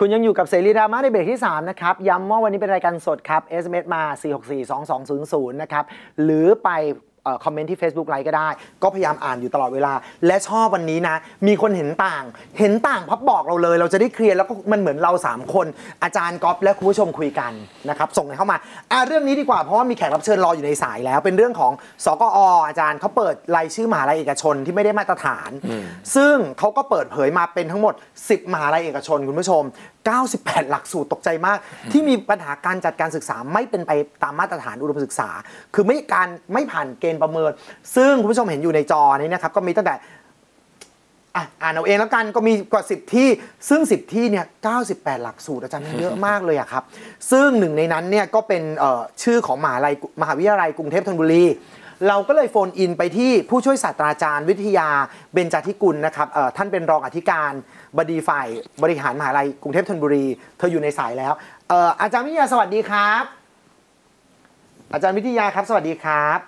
คุณยังอยู่กับเสรีดราม่าในเบรกที่ 3 นะครับ ย้ำว่าวันนี้เป็นรายการสดครับ SMS มา 4642200 นะครับ หรือไป คอมเมนต์ที่ Facebook ไลค์ก็ได้ ก็พยายามอ่านอยู่ตลอดเวลา และชอบวันนี้นะ มีคนเห็นต่าง เห็นต่างพับบอกเราเลย เราจะได้เคลียร์แล้วก็มันเหมือนเรา 3 คน อาจารย์ก๊อฟและคุณผู้ชมคุยกันนะครับส่งกันเข้ามาอะเรื่องนี้ดีกว่าเพราะว่ามีแขกรับเชิญรออยู่ในสายแล้ว เป็นเรื่องของสกออาจารย์เขาเปิดรายชื่อมหาลัยเอกชนที่ไม่ได้มาตรฐาน ซึ่งเขาก็เปิดเผยมาเป็นทั้งหมด 10มหาลัยเอกชนคุณผู้ชม 98 หลักสูตรตกใจมาก ที่มีปัญหาการจัดการศึกษาไม่เป็นไปตามมาตรฐานอุดมศึกษา คือไม่การไม่ผ่านเกณฑ์ประเมิน ซึ่งคุณผู้ชมเห็นอยู่ในจอนี้นะครับก็มีตั้งแต่อ่านเอาเองแล้วกันก็มีกว่า 10 ที่ ซึ่ง 10 ที่เนี่ย98 หลักสูตรอาจารย์เยอะมากเลยอะครับ ซึ่งหนึ่งในนั้นเนี่ยก็เป็นชื่อของมหาลัยมหาวิทยาลัยกรุงเทพธนบุรี เราก็เลยโฟนอินไปที่ผู้ช่วยศาสตราจารย์วิทยาเบญจธิกุลนะครับท่านเป็นรองอธิการบดีฝ่ายบริหารมหาลัยกรุงเทพธนบุรี เธออยู่ในสายแล้วอออาจารย์วิทยาสวัสดีครับ อาจารย์วิทยาครับ สวัสดีครับ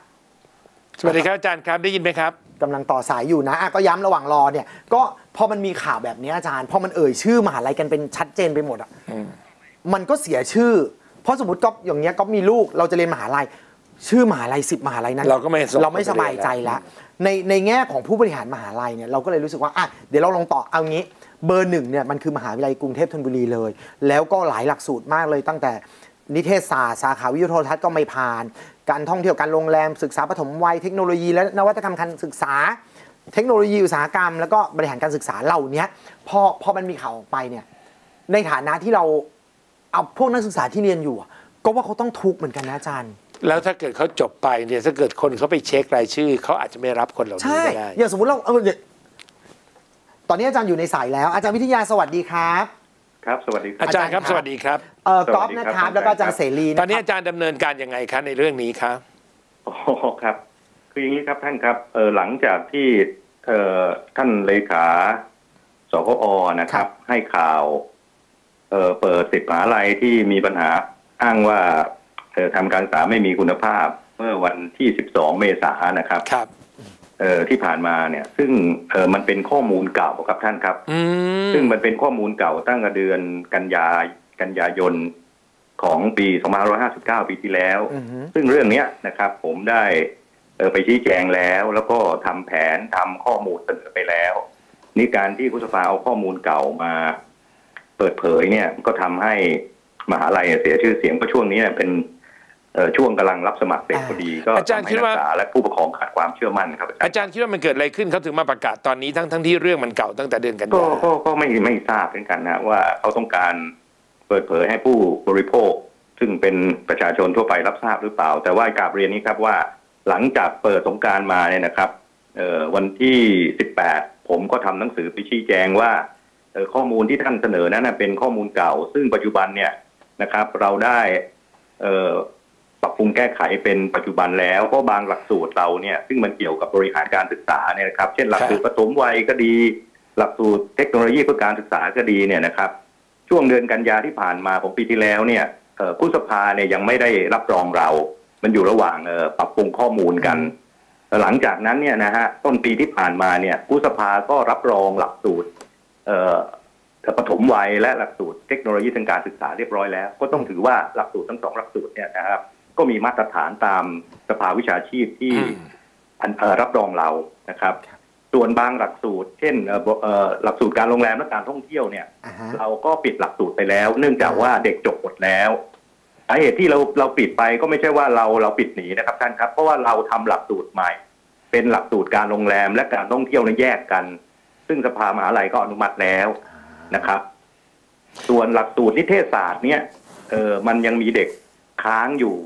สวัสดีครับอาจารย์ครับได้ยินไหมครับกำลังต่อสายอยู่นะอะก็ย้ำระหว่างรอเนี่ย ก็พอมันมีข่าวแบบนี้อาจารย์พอมันเอ่ยชื่อมหาลัยกันเป็นชัดเจนไปหมดอะมันก็เสียชื่อ เพราะสมมติก็อย่างเงี้ยก็มีลูกเราจะเรียนมหาลัย ชื่อมหาลัยสิบมหาลัยนั้นเราก็ไม่สบเราไม่สบายใจแล้วในในแง่ของผู้บริหารมหาลัยเนี่ยเราก็เลยรู้สึกว่าอะเดี๋ยวเราลองต่อเอางี้ เบอร์หนึ่งเนี่ยมันคือมหาวิทยาลัยกรุงเทพธนบุรีเลย แล้วก็หลายหลักสูตรมากเลยตั้งแต่ นิเทศศาสตร์สาขาวิทยุโทรทัศน์ก็ไม่ผ่าน การท่องเที่ยวการโรงแรมศึกษาปฐมวัยเทคโนโลยีและนวัตกรรมการศึกษา เทคโนโลยีอุตสาหกรรม แล้วก็บริหารการศึกษาเหล่านี้พอพอมันมีข่าวออกไปเนี่ยในฐานะที่เราเอาพวกนักศึกษาที่เรียนอยู่อะก็ว่าเขาต้องทุกข์เหมือนกันนะอาจารย์แล้วถ้าเกิดเขาจบไปเนี่ยถ้าเกิดคนเขาไปเช็ครายชื่อเขาอาจจะไม่รับคนเหล่านี้ใช่ก็ได้อย่างสมมติเราเออเนี่ยตอนนี้อาจารย์อยู่ในสายแล้ว อาจารย์วิทยาสวัสดีครับ ครับ สวัสดีครับอาจารย์ครับอาจารย์ครับ สวัสดีครับเอ่อสวัสดีก๊อฟครับนะครับอาจารย์แล้วก็อาจารย์ครับเสรีตอนนี้ะครับอาจารย์ดำเนินการยังไงคะในเรื่องนี้ครับโอ้โหครับ คืออย่างนี้ครับท่านครับเออหลังจากที่เออท่านเลขาสคอนะครับ ให้ข่าวเออเปิดสิบมหาลัยที่มีปัญหาอ้างว่าเออทำการศึกษาไม่มีคุณภาพ เมื่อวันที่12เมษายนนะครับครับ เออที่ผ่านมาเนี่ย ซึ่งเออมันเป็นข้อมูลเก่าครับท่านครับ อืมซึ่งมันเป็นข้อมูลเก่าตั้งแต่เดือนกันยากันยายนของปี2559 ปีที่แล้ว อือฮึซึ่งเรื่องเนี้ยนะครับ ผมได้เออไปชี้แจงแล้ว แล้วก็ทำแผนทำข้อมูลเสนอไปแล้ว นี่การที่คุณสภาเอาข้อมูลเก่ามาเปิดเผยเนี่ยก็ทำให้มหาลัยเสียชื่อเสียงเพราะช่วงนี้เนี่ยเป็นเอ่อ ช่วงกำลังรับสมัครเด็กพอดีก็อาจารย์ทำให้คิดนักว่าศึกษาและผู้ปกครองขาดความเชื่อมั่นครับอาจารย์อาจารย์คิดว่ามันเกิดอะไรขึ้นเขาถึงมาประกาศตอนนี้ทั้งทั้งที่เรื่องมันเก่าตั้งแต่เดือนกันก็ยาก็ก็ไม่ไม่ทราบเหมือนกันนะว่าเขาต้องการเปิดเผยให้ผู้บริโภค ซึ่งเป็นประชาชนทั่วไปรับทราบหรือเปล่า แต่ว่ากราบเรียนนี้ครับว่า หลังจากเปิดสงกรารมาเนี่ยนะครับเอ่อวันที่ 18 ผมก็ทำหนังสือไปชี้แจงว่าเอ่อข้อมูลที่ท่านเสนอนั้นนะเป็นข้อมูลเก่า ซึ่งปัจจุบันเนี่ยนะครับ เราได้เอ่อ ปรับปรุงแก้ไขเป็นปัจจุบันแล้วเพราะบางหลักสูตรเราเนี่ยซึ่งมันเกี่ยวกับบริหารการศึกษาเนี่ยนะครับ เช่นหลักสูตรปฐมวัยก็ดี หลักสูตรเทคโนโลยีเพื่อการศึกษาก็ดีเนี่ยนะครับ ช่วงเดือนกันยาที่ผ่านมาของปีที่แล้วเนี่ยเอ่อผู้สภาเนี่ยยังไม่ได้รับรองเรา มันอยู่ระหว่างเอ่อปรับปรุงข้อมูลกัน หลังจากนั้นเนี่ยนะฮะต้นปีที่ผ่านมาเนี่ยผู้สภาก็รับรองหลักสูตรเอ่อปฐมวัยและหลักสูตรเทคโนโลยีทางการศึกษาเรียบร้อยแล้ว ก็ต้องถือว่าหลักสูตรทั้งสองหลักสูตรเนี่ยนะครับ ก็มีมาตรฐานตามสภาวิชาชีพที่อืมอันเอ่อรับรองเรานะครับ ส่วนบางหลักสูตร เช่นเอ่อเอ่อหลักสูตรการโรงแรมและการท่องเที่ยวเนี่ยอ่าฮะเราก็ปิดหลักสูตรไปแล้ว เนื่องจากว่าเด็กจบหมดแล้วสาเหตุที่เราเราปิดไปก็ไม่ใช่ว่าเราเราปิดหนีนะครับท่านครับ เพราะว่าเราทำหลักสูตรใหม่ เป็นหลักสูตรการโรงแรมและการท่องเที่ยวเนี่ยแยกกัน ซึ่งสภามหาลัยก็อนุมัติแล้วนะครับ ส่วนหลักสูตรนิเทศศาสตร์เนี่ยเออมันยังมีเด็กค้างอยู่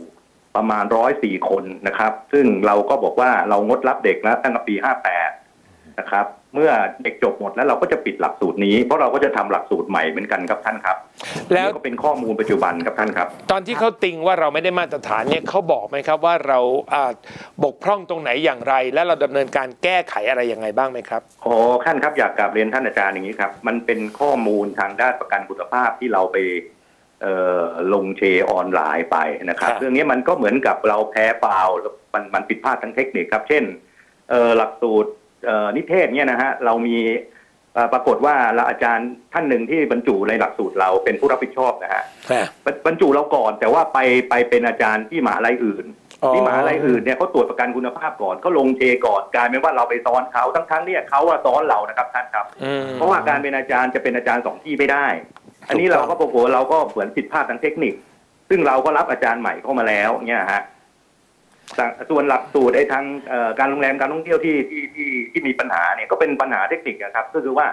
ประมาณร้อยสี่คนนะครับ ซึ่งเราก็บอกว่าเรางดรับเด็กแล้วตั้งแต่ปีห้าแปดนะครับ เมื่อเด็กจบหมดแล้วเราก็จะปิดหลักสูตรนี้เพราะเราก็จะทำหลักสูตรใหม่เหมือนกันครับท่านครับแล้วนี่ก็เป็นข้อมูลปัจจุบันครับท่านครับ ตอนที่เขาติงว่าเราไม่ได้มาตรฐานเนี่ยเขาบอกไหมครับว่าเราอ่าบกพร่องตรงไหนอย่างไร และเราดำเนินการแก้ไขอะไรยังไงบ้างไหมครับโอ้ท่านครับอยากกลับเรียนท่านอาจารย์อย่างนี้ครับมันเป็นข้อมูลทางด้านประกันคุณภาพที่เราไปเอ่อ ลงเชออนไลน์ไปนะครับครับ เรื่องนี้มันก็เหมือนกับเราแพ้ฟาวล์มันมันผิดพลาดทางเทคนิคครับ เช่นเอ่อหลักสูตรเอ่อนิเทศเนี่ยนะฮะเรามีเอ่อปรากฏว่าเราอาจารย์ท่านหนึ่งที่บรรจุในหลักสูตรเราเป็นผู้รับผิดชอบนะฮะฮะบรรบรรจุเราก่อนแต่ว่าไปไปเป็นอาจารย์ที่มหาลัยอื่นอ๋อที่มหาลัยอื่นเนี่ยเขาตรวจประกันคุณภาพก่อนเขาลงเทก่อนกลายเป็นว่าเราไปซ้อนเขาทั้งทั้งๆเนี่ยเขาว่าซ้อนเรานะครับท่านครับอืมเพราะว่าการเป็นอาจารย์จะเป็นอาจารย์สองที่ไม่ได้ อันนี้ถูกต้เราองก็ปรากฏว่าเราก็เหมือนผิดพลาดทางเทคนิค ซึ่งเราก็รับอาจารย์ใหม่เข้ามาแล้วเนี่ยฮะแต่ส่วนหลักสูตรไอ้ทางเอ่อการโรงแรมการท่องเที่ยวที่ที่ที่ที่มีปัญหาเนี่ยก็เป็นปัญหาเทคนิคนะครับ ก็คือว่า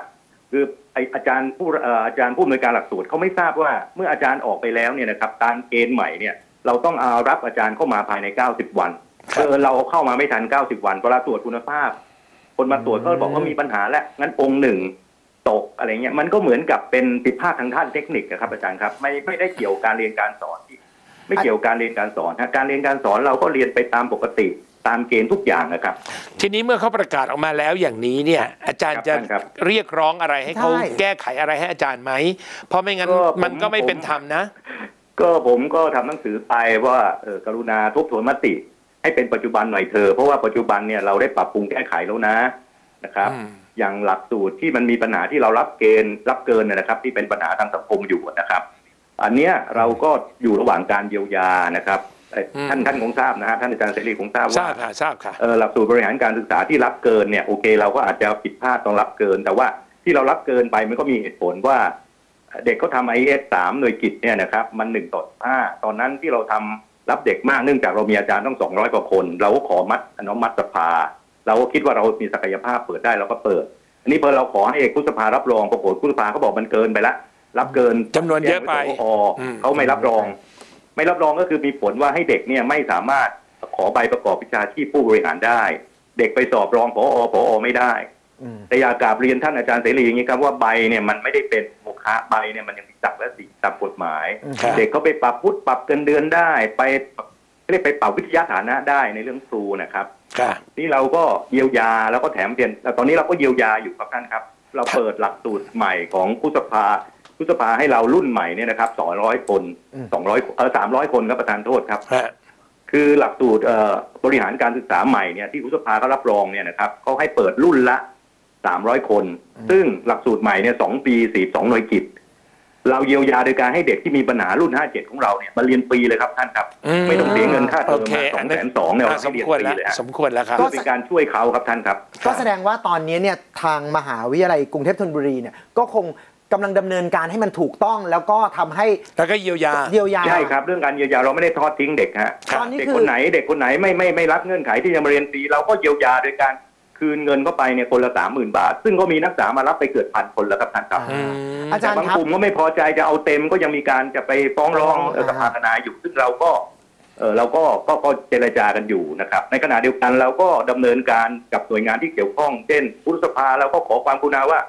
คือไออาจารย์ผู้เอ่ออาจารย์ผู้อำนวยการหลักสูตรเขาไม่ทราบว่าเมื่ออาจารย์ออกไปแล้วเนี่ยนะครับการเกณฑ์ใหม่เนี่ยเราต้องเอารับอาจารย์เข้ามาภายใน 90 วันครับเออเราเข้ามาไม่ทัน 90 วันเวลาตรวจคุณภาพ คนมาตรวจก็บอกว่ามีปัญหาแล้วงั้นองค์หนึ่ง ตกอะไรเงี้ยมันก็เหมือนกับเป็นผิดพลาดทางด้านเทคนิคนะครับอาจารย์ครับไม่ไม่ได้เกี่ยวกับการเรียนการสอนที่ไม่เกี่ยวกับการเรียนการสอนฮะการเรียนการสอนเราก็เรียนไปตามปกติตามเกณฑ์ทุกอย่างนะครับ ทีนี้เมื่อเขาประกาศออกมาแล้วอย่างนี้เนี่ย อาจารย์จะครับท่านครับเรียกร้องอะไรให้เขาใช่แก้ไขอะไรให้อาจารย์ไหม เพราะไม่งั้นก็ผมมันก็ไม่เป็นธรรมนะ ก็ผมก็ทำหนังสือไปว่าเออกรุณาทบทวนมติ ให้เป็นปัจจุบันหน่อยเธอะเพราะว่าปัจจุบันเนี่ยเราได้ปรับปรุงแก้ไขแล้วนะนะครับ อืมอย่างหลักสูตรที่มันมีปัญหาที่เรารับเกณฑ์รับเกินเนยนะครับ ที่เป็นปัญหาทางสังคมอยู่นะครับ อันเนี้ยเราก็อยู่ระหว่างการเยียวยานะครับเอ่อท่านท่านคงทราบนะฮะท่านอาจารย์เสรีคงทราบทราว่าบค่ะทราบค่ะเออหลักสูตรบริหารการศึกษาที่รับเกินเนี่ยโอเค เราก็อาจจะผิดพลาดตอนรับเกิน แต่ว่าที่เรารับเกินไปมันก็มีเหตุผลว่า เด็กเขาทำไอเอสสามหน่วยกิจเนี่ยนะครับ มันหนึ่งต่อห้าตอนนั้นที่เราทำรับเด็กมากเนื่องจากเรามีอาจารย์ต้องสองร้อยกว่าคน เราก็ขอมัดอนุมัติสภา เราก็คิดว่าเรามีศักยภาพเปิดได้เราก็เปิด อันนี้พอเราขอให้เอกคุสภารับรองปรากฏคุสภาเขาบอกมันเกินไปละรับเกินจำนวนเยอะไปแจ้งว้สออืมเขาไม่รับรอง ไม่รับรองก็คือมีผลว่าให้เด็กเนี่ยไม่สามารถขอใบประกอบวิชาชีพผู้บริหารได้ เด็กไปสอบรองผอผอไม่ได้อืมแต่อยากกราบเรียนท่านอาจารย์เสรีอย่างนี้ครับว่าใบเนี่ยมันไม่ได้เป็นโมฆะใบเนี่ยมันยังมีศักดิ์และสิทธิ์ตามกฎหมายครับเด็กเขาไปปรับพุทธปรับเกินเดือนได้ ไปเรียกไปปรับวิทยาฐานะได้ในเรื่องครูนะครับค่ะ นี่เราก็เยียวยาแล้วก็แถมเปลี่ยนแต่ตอนนี้เราก็เยียวยาอยู่ครับท่านครับ เราครับเปิดหลักสูตรใหม่ของผู้สภาผู้สภาให้เรารุ่นใหม่เนี่ยนะครับ200คนอืม200เออ300คนครับประธานโทษครับฮะคือหลักสูตรเอ่อบริหารการศึกษาใหม่เนี่ยที่ผู้สภาเขารับรองเนี่ยนะครับเขาให้เปิดรุ่นละ300คน ซึ่งหลักสูตรใหม่เนี่ยสองปี42หน่วยกิจ เราเยียวยาโดยการให้เด็กที่มีปัญหารุ่น 57 ของเราเนี่ยมาเรียนฟรีเลยครับท่านครับอืมไม่ต้องเสียเงินค่าเทอโอมเคมาสอัอนงนั้แสนนสองเนี่ยอะเราสให้มเรียนควรฟรีแล้วเลยฮะสมควรแล้วครับเพื่อเป็นการช่วยเขาครับท่านครับ ก็แสดงว่าตอนนี้เนี่ยทางมหาวิทยาลัยกรุงเทพธนบุรีเนี่ยก็คงกำลังดำเนินการให้มันถูกต้องแล้วก็ทำให้แล้วก็เยียวยาเยียวยาใช่ครับเรื่องการเยียวยาเราไม่ได้ทอดทิ้งเด็กฮะตอนนี้เด็กคือคนไหนเด็กคนไหนไม่ไม่ไม่รับเงื่อนไขที่จะมาเรียนฟรีเราก็เยียวยาโดยการ คืนเงินเข้าไปเนี่ยคนละสามหมื่นบาท ซึ่งก็มีนักศึกษามารับไปเกือบพันคนแล้วครับท่านครับอืมอาจารย์แต่บางครับกลุ่มก็ไม่พอใจจะเอาเต็มก็ยังมีการจะไปฟ้องร้องฟ้องร้องเอ่อสภาทนายอยู่ ซึ่งเราก็เออเราก็ก็ก็เจรจากันอยู่นะครับ ในขณะเดียวกันเราก็ดำเนินการกับหน่วยงานที่เกี่ยวข้อง เช่นผู้สภาเราก็ขอความกรุณาว่า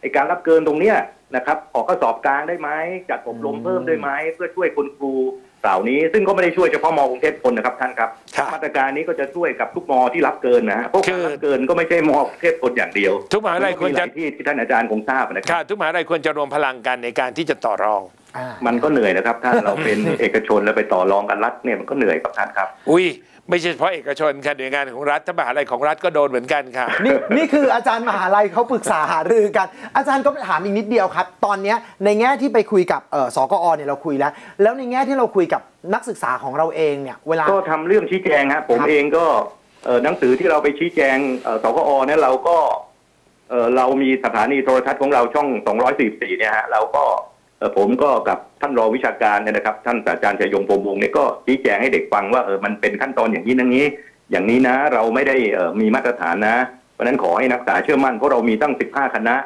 ไอการรับเกินตรงเนี้ย นะครับออกข้อสอบกลางได้ไหมจัดอบรมเพิ่มได้ไหมเพื่อช่วยคุณครูเหล่านี้ ซึ่งก็ไม่ได้ช่วยเฉพาะมกรุงเทพคนนะครับท่านครับครับมาตรการนี้ก็จะช่วยกับทุกมอที่รับเกินนะฮะเพราะคืการอรับเกินก็ไม่ใช่มอกรุงเทพคนอย่างเดียวทุกมหาวิทยาลัยควรจะมีหลายที่ที่ท่านอาจารย์คงทราบนะคค่ะรับทุกมหาวิทยาลัยควรจะรวมพลังกันในการที่จะต่อรอง อ่ามันก็เหนื่อยนะครับท่านเราเป็นเอกชนแล้วไปต่อรองกันรัฐเนี่ยมันก็เหนื่อยครับท่านครับ อุ้ยไม่ใช่เฉพาะเอกชนค่ะหน่วยงานของรัฐถ้ามหาวิทยาลัยของรัฐก็โดนเหมือนกันค่ะ นี่นี่คืออาจารย์มหาลัยเขาปรึกษาหารือกัน อาจารย์ก็ถามอีกนิดเดียวครับ ตอนเนี้ยในแง่ที่ไปคุยกับเอ่อสกอเนี่ยเราคุยแล้ว แล้วในแง่ที่เราคุยกับนักศึกษาของเราเองเนี่ยเวลา ก็ทำเรื่องชี้แจงฮะผมครับ เองก็เอ่อหนังสือที่เราไปชี้แจงเอ่อสกอเนี่ยเราก็เอ่อเรามีสถานีโทรทัศน์ของเราช่อง 244 เนี่ยฮะเราก็เอ่อ ผมก็กับท่านรองวิชาการเนี่ยนะครับ ท่านศาสตราจารย์ชัยยงพรหมวงศ์เนี่ยก็ชี้แจงให้เด็กฟังว่าเออมันเป็นขั้นตอนอย่างนี้อย่างนี้ อย่างนี้นะเราไม่ได้เอ่อมีมาตรฐานนะ เพราะฉะนั้นขอให้นักศึกษาเชื่อมั่นเพราะเรามีตั้ง 15 คณะ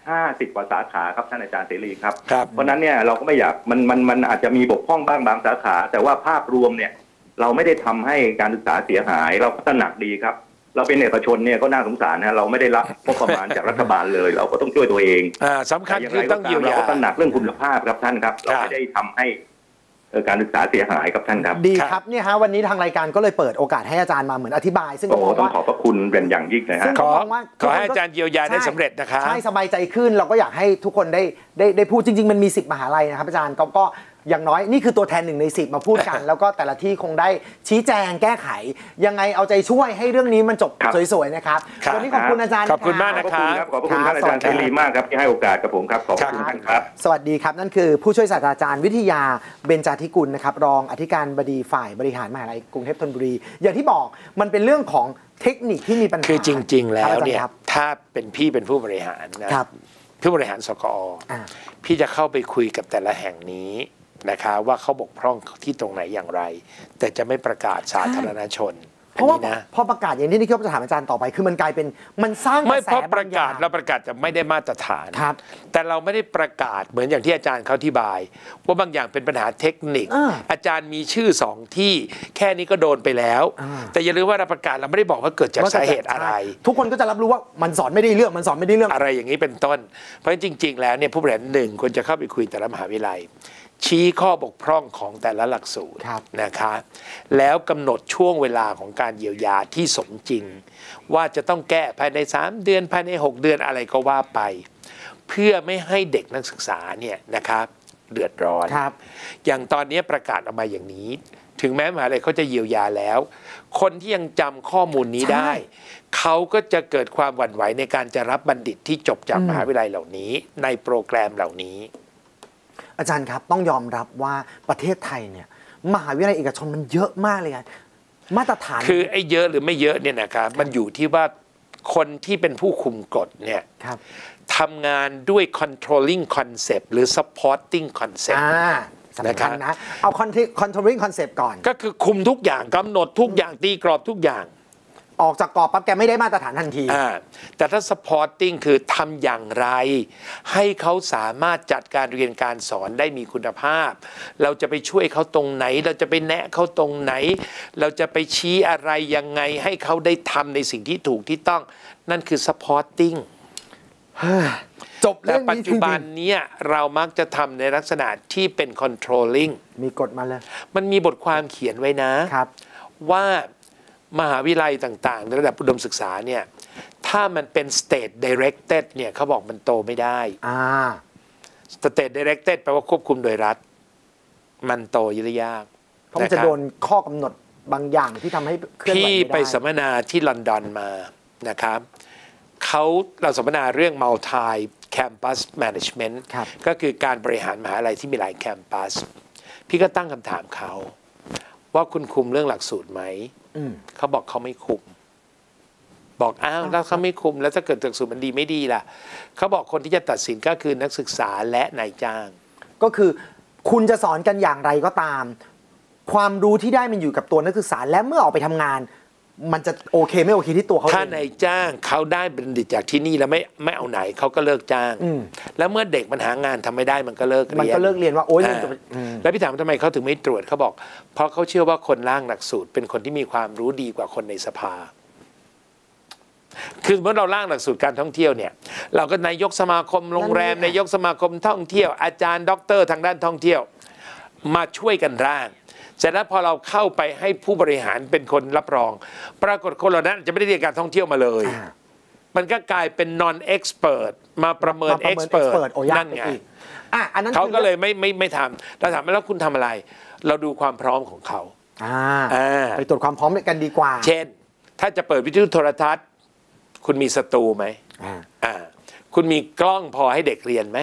50 กว่าสาขาครับท่านอาจารย์เสรีครับครับเพราะฉะนั้นเนี่ยเราก็ไม่อยากมันมันมันอาจจะมีบกพร่องบ้างบางสาขา แต่ว่าภาพรวมเนี่ยเราไม่ได้ทำให้การศึกษาเสียหายเราก็ตระหนักดีครับ เราเป็นเอกชนเนี่ยก็น่าสงสารนะเราไม่ได้รับงบประมาณจากรัฐบาลเลย เราก็ต้องช่วยตัวเองอ่าสำคัญแต่อย่างคือไรต้ก็องตาเยียมวเรายาก็ตระหนักเรื่องคุณภาพครับท่านครับ เราไม่ได้ทำให้เอ่อการศึกษาเสียหายครับท่านครับ ดีครับครับเนี่ยฮะวันนี้ทางรายการก็เลยเปิดโอกาสให้อาจารย์มาเหมือนอธิบาย ซึ่งโอ้ก็มองต้องว่าขอบพระคุณเป็นอย่างยิ่งนะซึ่ฮะงขอมองว่าขอให้อาจารย์เยียวยาได้ใช่สำเร็จนะคะใช่สบายใจขึ้นเราก็อยากให้ทุกคนได้ได้ได้พูดจริง ๆ มันมี10มหาลัยนะครับอาจารย์ก็ก็ อย่างน้อยนี่คือตัวแทนหนึ่งในสิบมาพูดกัน แล้วก็แต่ละที่คงได้ชี้แจงแก้ไข ยังไงเอาใจช่วยให้เรื่องนี้มันจบครับสวยๆนะครับครับวันนี้ขอบคุณอาจารย์ขอบคุณมากขนะอบพระคุณครับขอบพระคุณครัท่าบนอาจารย์สวัเสสดีครับรีมากครับที่ให้โอกาสกับผมครับขอบคุณครับท่านครับ สวัสดีครับนั่นคือผู้ช่วยศาสตราจารย์วิทยาเบญจาธิกุลนะครับรองอธิการบดีฝ่ายบริหารมหาลัยกรุงเทพธนบุรี อย่างที่บอกมันเป็นเรื่องของเทคนิคที่มีปัญหาคือจริง ๆ แล้วครับอาจารเนี่ยครับถ้าเป็นพี่เป็นผู้บริหารนะครับผู้บริหารสกออ่าพี่จะเข้าไปคุยกับแต่ละแห่งนี้ นะคะว่าเขาบกพร่องที่ตรงไหนอย่างไร แต่จะไม่ประกาศสาธารณชนเพราะว่าอันนี้นะพอประกาศอย่างที่นี่ก็จะถามอาจารย์ต่อไป คือมันกลายเป็นมันสร้างไม่กระแสเพราะประกาศบงอย่งเราประกาศจะไม่ได้มาตรฐานครับแต่เราไม่ได้ประกาศเหมือนอย่างที่อาจารย์เขาอธิบาย ว่าบางอย่างเป็นปัญหาเทคนิคอ่าอาจารย์มีชื่อสองที่แค่นี้ก็โดนไปแล้วอ่าแต่อย่าลืมว่าเราประกาศเราไม่ได้บอกว่าเกิดจากว่าสาเหตุอะไร ทุกคนก็จะรับรู้ว่ามันสอนไม่ได้เรื่องมันสอนไม่ได้เรื่องอะไรอย่างนี้เป็นต้น เพราะฉะนั้นจริง ๆ แล้วเนี่ยผู้บริหารหนึ่งควรจะเข้าไปคุยแต่ละมหาวิทยาลัย ชี้ข้อบกพร่องของแต่ละหลักสูตรครับนะคะ แล้วกำหนดช่วงเวลาของการเยียวยาที่สมจริง ว่าจะต้องแก้ภายใน 3 เดือนภายใน 6 เดือนอะไรก็ว่าไป เพื่อไม่ให้เด็กนักศึกษาเนี่ยนะครับเดือดร้อนครับ อย่างตอนนี้ประกาศออกมาอย่างนี้ ถึงแม้มหาลัยเขาจะเยียวยาแล้ว คนที่ยังจำข้อมูลนี้ใช่ได้ เขาก็จะเกิดความหวั่นไหวในการจะรับบัณฑิตที่จบจากอืมมหาวิทยาลัยเหล่านี้ ในโปรแกรมเหล่านี้ อาจารย์ครับต้องยอมรับว่าประเทศไทยเนี่ยมหาวิทยาลัยเอกชนมันเยอะมากเลยครับมาตรฐานคือไอ้เยอะหรือไม่เยอะเนี่ยนะครับมันอยู่ที่ว่าคนที่เป็นผู้คุมกฎเนี่ยครับทำงานด้วย controlling concept หรือ supporting concept อ่าสำคัญนะเอา controlling concept ก่อน ก็คือคุมทุกอย่างกำหนดทุกอย่างตีกรอบทุกอย่าง ออกจากกรอบปั๊บแกไม่ได้มาตรฐานทันที อ่าแต่ถ้า supporting คือทำอย่างไร ให้เขาสามารถจัดการเรียนการสอนได้มีคุณภาพ เราจะไปช่วยเขาตรงไหน เราจะไปแนะเขาตรงไหน เราจะไปชี้อะไรยังไงให้เขาได้ทำในสิ่งที่ถูกที่ต้อง นั่นคือ supporting จบแต่เรื่องปัจนี้จจุริงบันเนี้ยเรามักจะทำในลักษณะที่เป็น controlling ๆมีกฎมาเลย มันมีบทความเขียนไว้นะ ครับ ว่า มหาวิทยาลัยต่าง ๆ ในระดับอุดมศึกษาเนี่ยถ้ามันเป็น state directed เนี่ยเขาบอกมันโตไม่ได้ อ่า state directed แปลว่าควบคุมโดยรัฐ มันโตยยากเพราะมันจะครับโดนข้อกำหนดบางอย่างที่ทำให้เคลื่อนไหวพี่ไม่ไปได้สัมมนาที่ลอนดอนมานะครับเขาเราสัมมนาเรื่อง multi campus management ครับก็คือการบริหารมหาลัยที่มีหลายแคมปัส พี่ก็ตั้งคำถามเขา ว่าคุณคุมเรื่องหลักสูตรไหมอืม เขาบอกเขาไม่คุม บอกอ้าวแล้วเขาไม่คุม แล้วถ้าเกิดหลักสูตรมันดีไม่ดีล่ะเขาบอกคนที่จะตัดสินก็คือนักศึกษาและนายจ้าง ก็คือคุณจะสอนกันอย่างไรก็ตาม ความรู้ที่ได้มันอยู่กับตัวนักศึกษาและเมื่อออกไปทำงาน มันจะโอเคไม่โอเคที่ตัวเขาถ้าเองนายจ้างเขาได้บัณฑิตจากที่นี่แล้วไม่ไม่เอาไหนเขาก็เลิกจ้างอืมแล้วเมื่อเด็กมันหางานทำไม่ได้มันก็เลิกเรียนมันก็เลิกเรียนว่าโอ๊ยมันจะอ่าอืมแล้วพี่ถามว่าทำไมเขาถึงไม่ตรวจเขาบอก เพราะเขาเชื่อว่าคนร่างหลักสูตร เป็นคนที่มีความรู้ดีกว่าคนในสภา คือเมื่อเราร่างหลักสูตรการท่องเที่ยวเนี่ย เราก็นายกสมาคมโรงแรมนั่นไงนายกสมาคมท่องเที่ยว อาจารย์ด็อกเตอร์ทางด้านท่องเที่ยว มาช่วยกันร่าง เสร็จแล้วพอเราเข้าไปให้ผู้บริหารเป็นคนรับรอง ปรากฏคนเหล่านั้นจะไม่ได้เรียนการท่องเที่ยวมาเลยอ่ามันก็กลายเป็น non expert มาประเมินมาประเมิน expert expert โอ้ยากนั่นไปไงอีกอะอันนั้นเขาคือก็เลยไม่ไม่ไม่ทำเราถามว่าแล้วคุณทำอะไร เราดูความพร้อมของเขาอ่าอ่าไปตรวจความพร้อมกันดีกว่า เช่น ถ้าจะเปิดวิทยุโทรทัศน์ คุณมีสตูไหมอ่าอ่าคุณมีกล้องพอให้เด็กเรียนไหม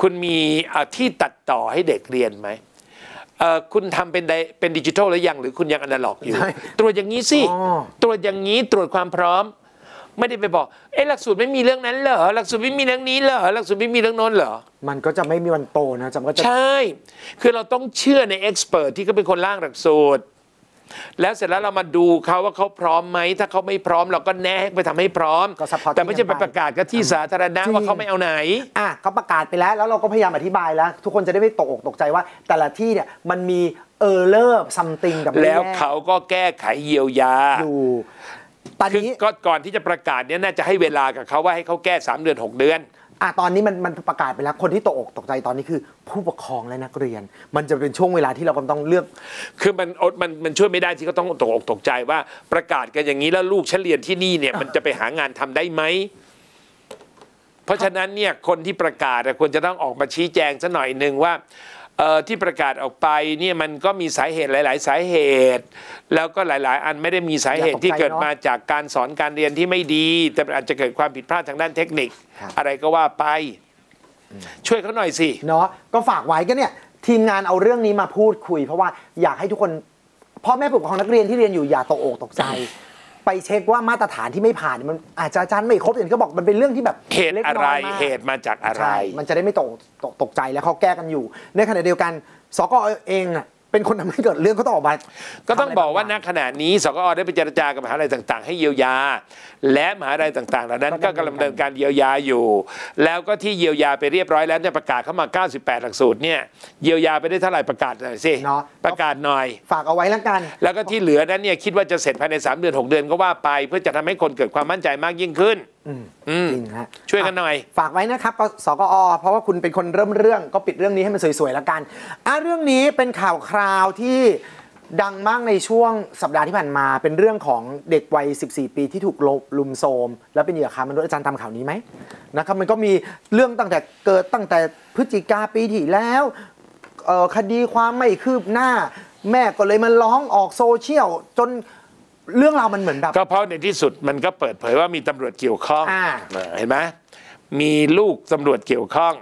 คุณมีอ่าที่ตัดต่อให้เด็กเรียนไหมเอ่อ คุณทำเป็นไดเป็นดิจิทัลหรือยังหรือคุณยังอนาล็อกอยู่ใช่ตรวจอย่างนี้สิอ๋อตรวจอย่างนี้ตรวจความพร้อม ไม่ได้ไปบอก เอ๊ะหลักสูตรไม่มีเรื่องนั้นเหรอหลักสูตรไม่มีเรื่องนี้เหรอหลักสูตรไม่มีเรื่องโน้นเหรอมันก็จะไม่มีวันโตนะจำก็จะใช่ คือเราต้องเชื่อในเอ็กซ์เพรสที่เขาเป็นคนร่างหลักสูตร แล้วเสร็จแล้วเรามาดูเขาว่าเขาพร้อมไหมถ้าเขาไม่พร้อมเราก็แนะให้ไปทำให้พร้อม ก็ supporting แต่ไม่ใช่ไปประกาศกับที่สาธารณะจริง ว่าเขาไม่เอาไหน อะเขาประกาศไปแล้ว แล้วเราก็พยายามอธิบายแล้ว ทุกคนจะได้ไม่ตกอกตกใจว่า แต่ละที่เนี่ยมันมีเออร์เลอร์ซัมติงกับไม่แล้วน่เขาก็แก้ไขเยียวยา อยู่ ตอนคือนี้ ก็ก่อนที่จะประกาศเนี่ยน่าจะให้เวลากับเขาว่าให้เขาแก้ 3 เดือน 6 เดือน อะตอนนี้มันมันประกาศไปแล้วคนที่ตกอกตกใจตอนนี้คือ ผู้ปกครองและนักเรียน มันจะเป็นช่วงเวลาที่เรากำลังต้องเลือก คือมันอดมันมันช่วยไม่ได้ที่เขาต้องตกอกตกใจว่าประกาศกันอย่างนี้แล้วลูกฉันเรียนที่นี่เนี่ยมันจะไปหางานทำได้ไหม เพราะฉะนั้นเนี่ยคนที่ประกาศอะควรจะต้องออกมาชี้แจงซะหน่อยหนึ่งว่าเอ่อ ที่ประกาศออกไปเนี่ยมันก็มีสาเหตุหลาย ๆ สาเหตุ แล้วก็หลาย ๆ อันไม่ได้มีสาเหตุที่เกิดมาจากการสอนการเรียนที่ไม่ดี แต่อาจจะเกิดความผิดพลาดทางด้านเทคนิคครับอะไรก็ว่าไป ช่วยเขาหน่อยสิเนาะก็ฝากไว้ก็เนี่ยทีมงานเอาเรื่องนี้มาพูดคุย เพราะว่าอยากให้ทุกคนพ่อแม่ผู้ปกครองนักเรียนที่เรียนอยู่อย่าตกอกตกใจ ไปเช็คว่ามาตรฐานที่ไม่ผ่านมันอาจจะอาจารย์ไม่ครบอย่างที่เขาบอกมันเป็นเรื่องที่แบบเหตุล็กอะน้ไรยมาก เหตุมาจากอะไร ใช่มันจะได้ไม่ตกตกตกใจแล้วเขาแก้กันอยู่ ในขณะเดียวกัน สกอเองน่ะ เป็นคนทำให้เกิดเรื่องเขาต้องออกมาก็ต้องบอกว่าทำะไรณขณะนี้สกอได้ไปเจรจากับมหาลัยต่าง ๆ ให้เยียวยา และมหาลัยต่างๆเหล่านั้นก็กำลังดำเนินการเยียวยาอยู่ แล้วก็ที่เยียวยาไปเรียบร้อยแล้วเนี่ยประกาศเข้ามา 98 หลักสูตรเนี่ยเยียวยาไปได้เท่าไหร่ประกาศหน่อยสิเนาะ ประกาศหน่อย ฝากเอาไว้แล้วกัน แล้วก็ที่เหลือนั้นเนี่ยคิดว่าจะเสร็จภายใน 3 เดือน 6 เดือนก็ว่าไป เพื่อจะทำให้คนเกิดความมั่นใจมากยิ่งขึ้นอืมอืม จริงฮะช่วยกันหน่อย ฝากไว้นะครับก็สกอ เพราะว่าคุณเป็นคนเริ่มเรื่องก็ปิดเรื่องนี้ให้มันสวยๆแล้วกันอะเรื่องนี้เป็นข่าวคราวที่ดังมากในช่วงสัปดาห์ที่ผ่านมา เป็นเรื่องของเด็กวัย 14 ปีที่ถูกลบลุมโทรมแล้วเป็นเหยื่อค้ามนุษย์อาจารย์ตามข่าวนี้ไหมนะครับมันก็มีเรื่องตั้งแต่เกิดตั้งแต่พฤศจิกาปีที่แล้วเอ่อคดีความไม่คืบหน้า แม่ก็เลยมาร้องออกโซเชียลจน เรื่องราวมันเหมือนแบบ ก็เพราะในที่สุดมันก็เปิดเผยว่ามีตำรวจเกี่ยวข้องอ่า เห็นไหมมีลูกตำรวจเกี่ยวข้อง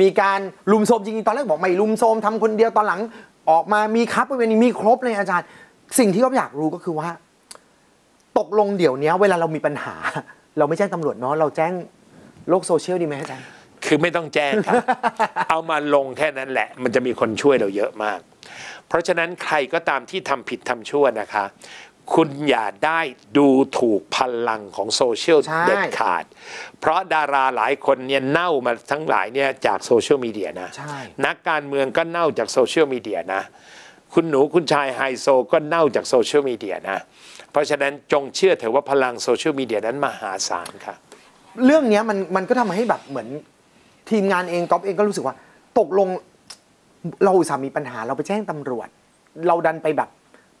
มีการลุมโทรมจริงๆตอนแรกบอกไม่ลุมโทรมทำคนเดียวตอนหลังออกมามีครับเป็นมีครบเลยอาจารย์ สิ่งที่เขาอยากรู้ก็คือว่า ตกลงเดี๋ยวนี้เวลาเรามีปัญหา เราไม่แจ้งตำรวจเนาะเราแจ้งโลกโซเชียลดีไหมอาจารย์ คือไม่ต้องแจ้งครับ เอามาลงแค่นั้นแหละ มันจะมีคนช่วยเราเยอะมาก เพราะฉะนั้นใครก็ตามที่ทำผิดทำชั่วนะคะ คุณอย่าได้ดูถูกพลังของโซเชียลใช่เด็ดขาด เพราะดาราหลายคนเนี่ยเน่ามาทั้งหลายเนี่ยจากโซเชียลมีเดียนะใช่นักการเมืองก็เน่าจากโซเชียลมีเดียนะ คุณหนูคุณชายไฮโซก็เน่าจากโซเชียลมีเดียนะ เพราะฉะนั้นจงเชื่อเถอะว่าพลังโซเชียลมีเดียนั้นมหาศาลค่ะ เรื่องเนี้ยมันมันก็ทำให้แบบเหมือนทีมงานเองก๊อฟเองก็รู้สึกว่า ตกลงเราอุตส่าห์มีปัญหาเราไปแจ้งตำรวจ เราดันไปแบบ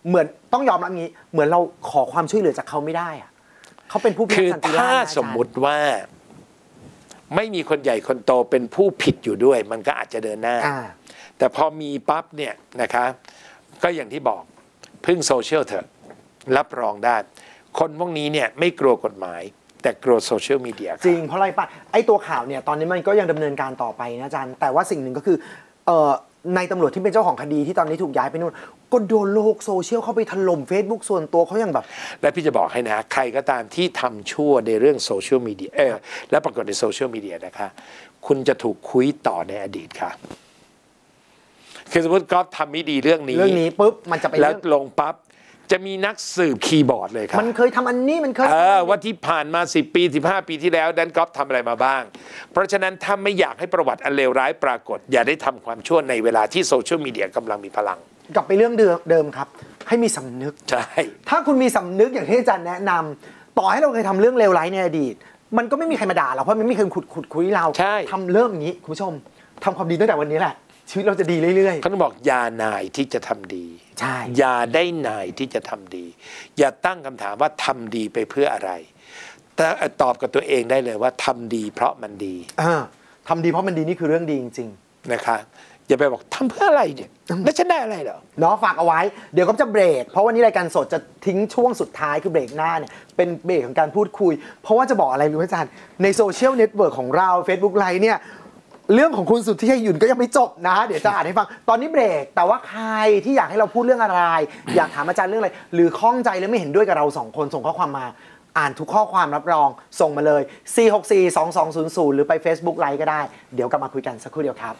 เหมือนต้องยอมรับงี้ เหมือนเราขอความช่วยเหลือจากเขาไม่ได้อะเขาเป็นผู้พิคือทักษ์สันติราษฎถ้าร์นะอจรย์สมมุติว่า ไม่มีคนใหญ่คนโตเป็นผู้ผิดอยู่ด้วย มันก็อาจจะเดินหน้า อ่า แต่พอมีปั๊บเนี่ยนะคะ ก็อย่างที่บอกพึ่งโซเชียลเถอะ รับรองได้ คนพวกนี้เนี่ยไม่กลัวกฎหมาย แต่กลัวโซเชียลมีเดียจริงเพราะอะไรป่ะไอ้ตัวข่าวเนี่ยตอนนี้มันก็ยังดำเนินการต่อไปนะอาจารย์ แต่ว่าสิ่งหนึ่งก็คือเอ่อ ในตำรวจที่เป็นเจ้าของคดีที่ตอนนี้ถูกย้ายไปนู่น ก็โดนโลกโซเชียลเข้าไปถล่ม Facebook ส่วนตัวเขายังแบบ และพี่จะบอกให้นะ ใครก็ตามที่ทำชั่วในเรื่องโซเชียลมีเดียเออและปรากฏในโซเชียลมีเดียนะคะ คุณจะถูกคุยต่อในอดีตค่ะ คือสมมติก๊อฟทำไม่ดีเรื่องนี้ เรื่องนี้ปุ๊บมันจะไปแล้วเรื่องลงปั๊บ จะมีนักสืบคีย์บอร์ดเลยครับ มันเคยทำอันนี้มันเคยเอทำออันนี้ว่าที่ผ่านมา 10 ปี 15 ปีที่แล้วดันก๊อฟทำอะไรมาบ้าง เพราะฉะนั้นถ้าไม่อยากให้ประวัติอันเลวร้ายปรากฏ อย่าได้ทำความชั่วในเวลาที่โซเชียลมีเดียกำลังมีพลัง กลับไปเรื่องเดิมเดิมครับ ให้มีสำนึกใช่ถ้าคุณมีสำนึกอย่างที่อาจารย์แนะนำต่อให้เราเคยทำเรื่องเลวร้ายในอดีต มันก็ไม่มีใครมาด่าเราเพราะมันไม่มีใครขุดขุดคุยเราใช่ทำเริ่มอย่างนี้คุณผู้ชมทำความดีตั้งแต่วันนี้แหละ ชีวิตเราจะดีเรื่อยเขาต้องบอกอยานายที่จะทำดีใช่อย่าได้นายที่จะทำดี อย่าตั้งคำถามว่าทำดีไปเพื่ออะไรแต่ตอบกับตัวเองได้เลยว่าทำดีเพราะมันดีๆเออทำดีเพราะมันดีนี่คือเรื่องดีจริง ๆ นะคะอย่าไปบอกทำเพื่ออะไรเนี่ยแล้วฉันได้อะไรเหรอเนาะฝากเอาไว้ เดี๋ยวก็จะเบรก เพราะวันนี้รายการสดจะทิ้งช่วงสุดท้ายคือเบรกหน้าเนี่ยเป็นเบรกของการพูดคุย เพราะว่าจะบอกอะไรรู้ไหมอาจารย์ในโซเชียลเน็ตเวิร์กของเรา Facebook ไลน์เนี่ย เรื่องของคุณสุทธิชัยหยุ่นก็ยังไม่จบนะ เดี๋ยวจะอ่านให้ฟัง ตอนนี้เบรก แต่ว่าใครที่อยากให้เราพูดเรื่องอะไร อยากถามอาจารย์เรื่องอะไร หรือข้องใจและไม่เห็นด้วยกับเราสองคนส่งข้อความมา อ่านทุกข้อความรับรองส่งมาเลย 464 2200 หรือไป Facebook ไลน์ก็ได้ เดี๋ยวกลับมาคุยกันสักครู่เดียวครับ